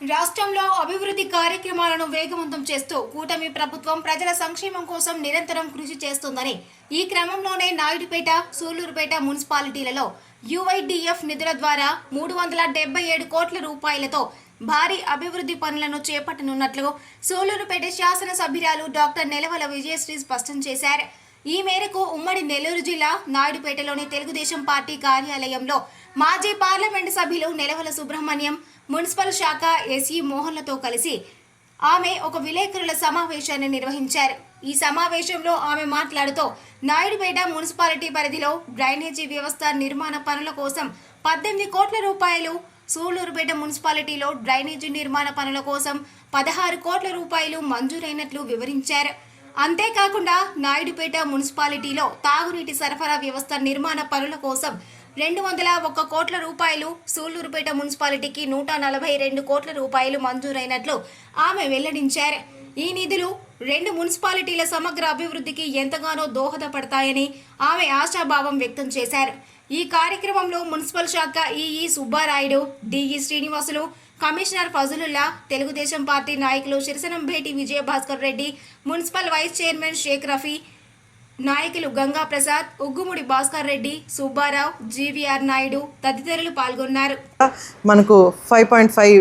రాష్ట్రంలో అభివృద్ధి కార్యక్రమాలను వేగవంతం చేస్తూ కూటమి ప్రభుత్వం ప్రజల సంక్షేమం కోసం నిరంతరం కృషి చేస్తోందని ఈ క్రమంలోనే నాయుడుపేట సూళ్ళూరుపేట మున్సిపాలిటీలలో యుఐడిఎఫ్ నిధుల ద్వారా మూడు వందల డెబ్బై ఏడు కోట్ల రూపాయలతో భారీ అభివృద్ధి పనులను చేపట్టనున్నట్లు సూలూరుపేట శాసనసభ్యురాలు డాక్టర్ నెలవల విజయశ్రీ స్పష్టం చేశారు. ఈ మేరకు ఉమ్మడి నెల్లూరు జిల్లా నాయుడుపేటలోని తెలుగుదేశం పార్టీ కార్యాలయంలో మాజీ పార్లమెంటు సభ్యులు నెలవల సుబ్రహ్మణ్యం మున్సిపల్ శాఖ ఎస్ఈ మోహన్లతో కలిసి ఆమె ఒక విలేకరుల సమావేశాన్ని నిర్వహించారు. ఈ సమావేశంలో ఆమె మాట్లాడుతూ నాయుడుపేట మున్సిపాలిటీ పరిధిలో డ్రైనేజీ వ్యవస్థ నిర్మాణ పనుల కోసం పద్దెనిమిది కోట్ల రూపాయలు సూళ్ళూరుపేట మున్సిపాలిటీలో డ్రైనేజీ నిర్మాణ పనుల కోసం పదహారు కోట్ల రూపాయలు మంజూరైనట్లు వివరించారు. అంతేకాకుండా నాయుడుపేట మున్సిపాలిటీలో తాగునీటి సరఫరా వ్యవస్థ నిర్మాణ పనుల కోసం రెండు వందల ఒక్క కోట్ల రూపాయలు సూళ్ళూరుపేట మున్సిపాలిటీకి నూట నలభై రెండు కోట్ల రూపాయలు మంజూరైనట్లు ఆమె వెల్లడించారు. ఈ నిధులు రెండు మున్సిపాలిటీల సమగ్ర అభివృద్ధికి ఎంతగానో దోహదపడతాయని ఆమె ఆశాభావం వ్యక్తం చేశారు. ఈ కార్యక్రమంలో మున్సిపల్ శాఖ EE Subbarayudu DE Srinivasulu commissioner Fazulullah Telugu Desam party నాయకులు Sirasanambheti Vijayabhaskar Reddy municipal vice chairman Shaik Rafi నాయకులు గంగా ప్రసాద్ ఉగ్గుముడి భాస్కర్ రెడ్డి సుబ్బారావు జీవీఆర్ నాయుడు తదితరులు పాల్గొన్నారు. మనకు ఫైవ్ పాయింట్ ఫైవ్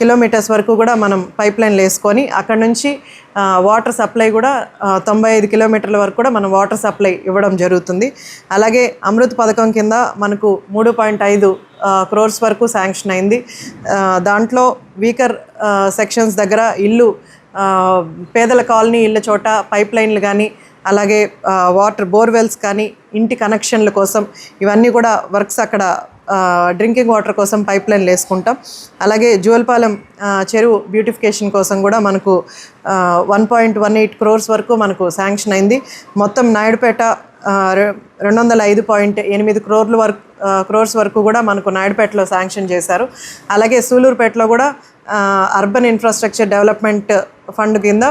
కిలోమీటర్స్ వరకు కూడా మనం పైప్ లైన్లు వేసుకొని అక్కడ నుంచి వాటర్ సప్లై కూడా తొంభై ఐదు కిలోమీటర్ల వరకు కూడా మనం వాటర్ సప్లై ఇవ్వడం జరుగుతుంది. అలాగే అమృత్ పథకం కింద మనకు మూడు పాయింట్ ఐదు క్రోర్స్ వరకు శాంక్షన్ అయింది. దాంట్లో వీకర్ సెక్షన్స్ దగ్గర ఇల్లు పేదల కాలనీ ఇళ్ళ చోట పైప్ లైన్లు కానీ అలాగే వాటర్ బోర్వెల్స్ కానీ ఇంటి కనెక్షన్ల కోసం ఇవన్నీ కూడా వర్క్స్ అక్కడ డ్రింకింగ్ వాటర్ కోసం పైప్ లైన్లు వేసుకుంటాం. అలాగే జువల్పాలెం చెరువు బ్యూటిఫికేషన్ కోసం కూడా మనకు one point one eight crores వరకు మనకు శాంక్షన్ అయింది. మొత్తం నాయుడుపేట రె- రెండు వందల ఐదు పాయింట్ ఎనిమిది క్రోర్ల వరకు క్రోర్స్ వరకు కూడా మనకు నాయుడుపేటలో శాంక్షన్ చేశారు. అలాగే సూలూరుపేటలో కూడా అర్బన్ ఇన్ఫ్రాస్ట్రక్చర్ డెవలప్మెంట్ ఫండ్ కింద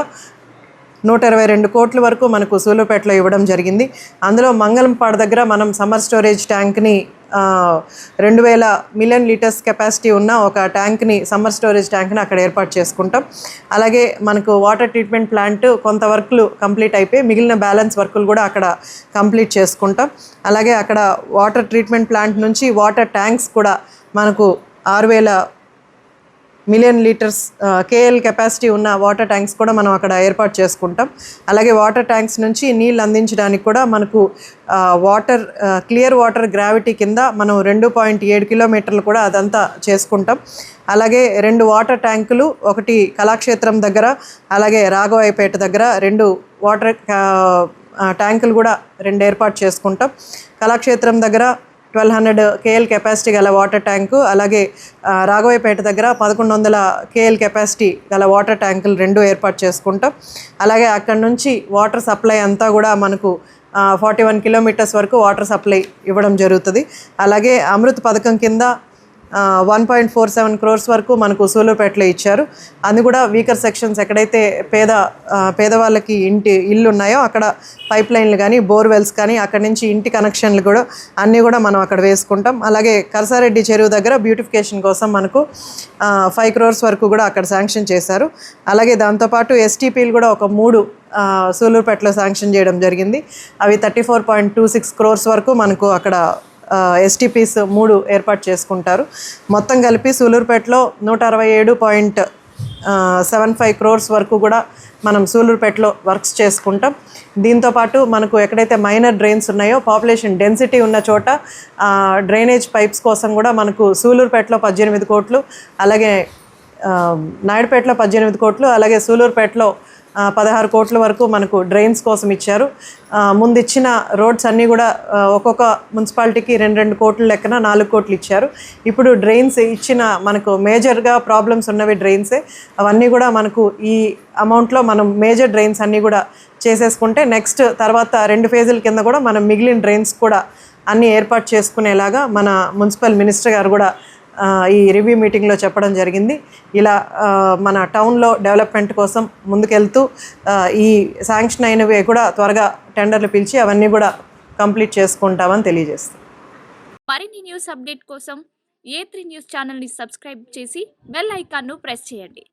నూట ఇరవై రెండు కోట్ల వరకు మనకు సూలూరుపేటలో ఇవ్వడం జరిగింది. అందులో మంగళంపాడు దగ్గర మనం సమ్మర్ స్టోరేజ్ ట్యాంక్ని రెండు వేల మిలియన్ లీటర్స్ కెపాసిటీ ఉన్న ఒక ట్యాంక్ని సమ్మర్ స్టోరేజ్ ట్యాంక్ని అక్కడ ఏర్పాటు చేసుకుంటాం. అలాగే మనకు వాటర్ ట్రీట్మెంట్ ప్లాంట్ కొంత వర్క్లు కంప్లీట్ అయిపోయి మిగిలిన బ్యాలెన్స్ వర్కులు కూడా అక్కడ కంప్లీట్ చేసుకుంటాం. అలాగే అక్కడ వాటర్ ట్రీట్మెంట్ ప్లాంట్ నుంచి వాటర్ ట్యాంక్స్ కూడా మనకు ఆరు వేల మిలియన్ లీటర్స్ కేఎల్ కెపాసిటీ ఉన్న వాటర్ ట్యాంక్స్ కూడా మనం అక్కడ ఏర్పాటు చేసుకుంటాం. అలాగే వాటర్ ట్యాంక్స్ నుంచి నీళ్ళు అందించడానికి కూడా మనకు వాటర్ క్లియర్ వాటర్ గ్రావిటీ కింద మనం రెండు పాయింట్ ఏడు కిలోమీటర్లు కూడా అదంతా చేసుకుంటాం. అలాగే రెండు వాటర్ ట్యాంకులు ఒకటి కళాక్షేత్రం దగ్గర అలాగే రాఘవాయిపేట దగ్గర రెండు వాటర్ ట్యాంకులు కూడా రెండు ఏర్పాటు చేసుకుంటాం. కళాక్షేత్రం దగ్గర ట్వెల్వ్ హండ్రెడ్ కేఎల్ కెపాసిటీ గల వాటర్ ట్యాంకు అలాగే ఆ, రాఘవయ్యపేట దగ్గర పదకొండు వందల కేఎల్ కెపాసిటీ గల వాటర్ ట్యాంకులు రెండు ఏర్పాటు చేసుకుంటాం. అలాగే అక్కడ నుంచి వాటర్ సప్లై అంతా కూడా మనకు ఫార్టీ వన్ కిలోమీటర్స్ వరకు వాటర్ సప్లై ఇవ్వడం జరుగుతుంది. అలాగే అమృత్ పథకం కింద one point four seven crores వరకు మనకు సూలూరుపేటలో ఇచ్చారు. అది కూడా వీకర్ సెక్షన్స్ ఎక్కడైతే పేద పేదవాళ్ళకి ఇంటి ఇల్లు ఉన్నాయో అక్కడ పైప్ లైన్లు కానీ బోర్వెల్స్ కానీ అక్కడ నుంచి ఇంటి కనెక్షన్లు కూడా అన్నీ కూడా మనం అక్కడ వేసుకుంటాం. అలాగే కరసారెడ్డి చెరువు దగ్గర బ్యూటిఫికేషన్ కోసం మనకు ఫైవ్ క్రోర్స్ వరకు కూడా అక్కడ శాంక్షన్ చేశారు. అలాగే దాంతోపాటు ఎస్టీపీలు కూడా ఒక మూడు సూలూరుపేటలో శాంక్షన్ చేయడం జరిగింది. అవి thirty four point two six crores వరకు మనకు అక్కడ ఎస్టీపీస్ మూడు ఏర్పాటు చేసుకుంటారు. మొత్తం కలిపి సూలూరుపేటలో నూట అరవై ఏడు పాయింట్ సెవెన్ ఫైవ్ క్రోర్స్ వరకు కూడా మనం సూలూరుపేటలో వర్క్స్ చేసుకుంటాం. దీంతోపాటు మనకు ఎక్కడైతే మైనర్ డ్రైన్స్ ఉన్నాయో పాపులేషన్ డెన్సిటీ ఉన్న చోట డ్రైనేజ్ పైప్స్ కోసం కూడా మనకు సూలూరుపేటలో పద్దెనిమిది కోట్లు అలాగే నాయుడుపేటలో పద్దెనిమిది కోట్లు అలాగే సూలూరుపేటలో పదహారు కోట్ల వరకు మనకు డ్రైన్స్ కోసం ఇచ్చారు. ముందు ఇచ్చిన రోడ్స్ అన్నీ కూడా ఒక్కొక్క మున్సిపాలిటీకి రెండు రెండు కోట్ల లెక్కన నాలుగు కోట్లు ఇచ్చారు. ఇప్పుడు డ్రైన్స్ ఇచ్చిన మనకు మేజర్గా ప్రాబ్లమ్స్ ఉన్నవి డ్రైన్సే. అవన్నీ కూడా మనకు ఈ అమౌంట్లో మనం మేజర్ డ్రైన్స్ అన్నీ కూడా చేసేసుకుంటే నెక్స్ట్ తర్వాత రెండు ఫేజుల కింద కూడా మనం మిగిలిన డ్రైన్స్ కూడా అన్నీ ఏర్పాటు చేసుకునేలాగా మన మున్సిపల్ మినిస్టర్ గారు కూడా ఈ రివ్యూ మీటింగ్లో చెప్పడం జరిగింది. ఇలా మన టౌన్లో డెవలప్మెంట్ కోసం ముందుకెళ్తూ ఈ శాంక్షన్ అయినవి కూడా త్వరగా టెండర్లు పిలిచి అవన్నీ కూడా కంప్లీట్ చేసుకుంటామని తెలియజేస్తాం మరిన్ని న్యూస్ అప్డేట్ కోసం ఏ త్రీ న్యూస్ ఛానల్ని సబ్స్క్రైబ్ చేసి బెల్ ఐకాన్ను ప్రెస్ చేయండి.